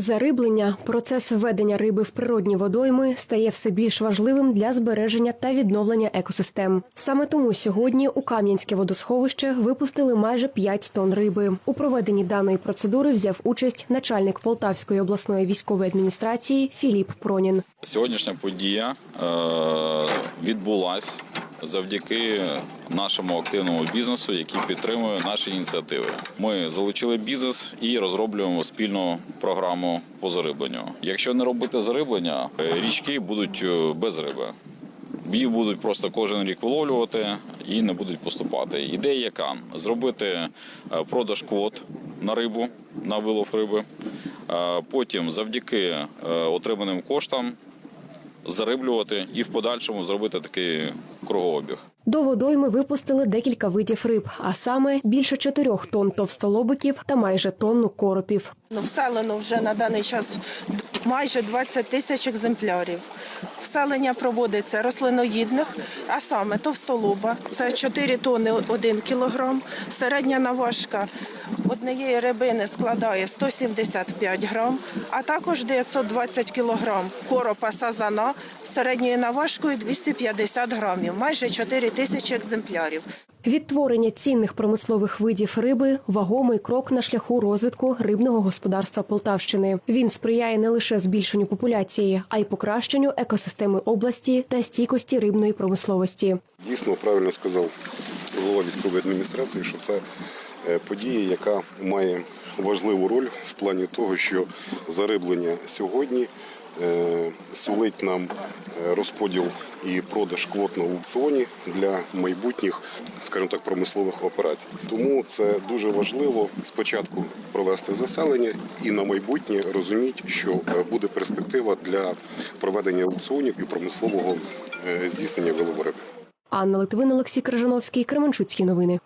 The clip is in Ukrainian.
Зариблення, процес введення риби в природні водойми стає все більш важливим для збереження та відновлення екосистем. Саме тому сьогодні у Кам'янське водосховище випустили майже 5 тонн риби. У проведенні даної процедури взяв участь начальник Полтавської обласної військової адміністрації Філіп Пронін. Сьогоднішня подія е, відбулась завдяки нашому активному бізнесу, який підтримує наші ініціативи. Ми залучили бізнес і розроблюємо спільну програму по зарибленню. Якщо не робити зариблення, річки будуть е, без риби. Їх будуть просто кожен рік виловлювати і не будуть поступати. Ідея яка? Зробити е, продаж квот на рибу, на вилов риби. Е, Потім завдяки отриманим коштам зариблювати і в подальшому зробити такий кругообіг. До водойми випустили декілька видів риб, а саме більше 4 тонн товстолобиків та майже тонну коропів. Вселено вже на даний час майже 20 тисяч екземплярів. Вселення проводиться рослиноїдних, а саме товстолоба – це 4 тонни 1 кілограм. Середня наважка однієї рибини складає 175 грам, а також 920 кілограм коропа сазана середньою наважкою 250 грамів, майже 4 тисячі екземплярів. Відтворення цінних промислових видів риби вагомий крок на шляху розвитку рибного господарства Полтавщини. Він сприяє не лише збільшенню популяції, а й покращенню екосистеми області та стійкості рибної промисловості. Дійсно правильно сказав голова військової адміністрації, що це е, подія, яка має важливу роль в плані того, що зариблення сьогодні сулить нам е, розподіл і продаж квот на аукціоні для майбутніх, скажімо так, промислових операцій. Тому це дуже важливо спочатку провести заселення і на майбутнє розуміти, що е, буде перспектива для проведення аукціонів і промислового е, здійснення вилову. Анна Литвин, Олексій Крижановський, Кременчуцькі новини.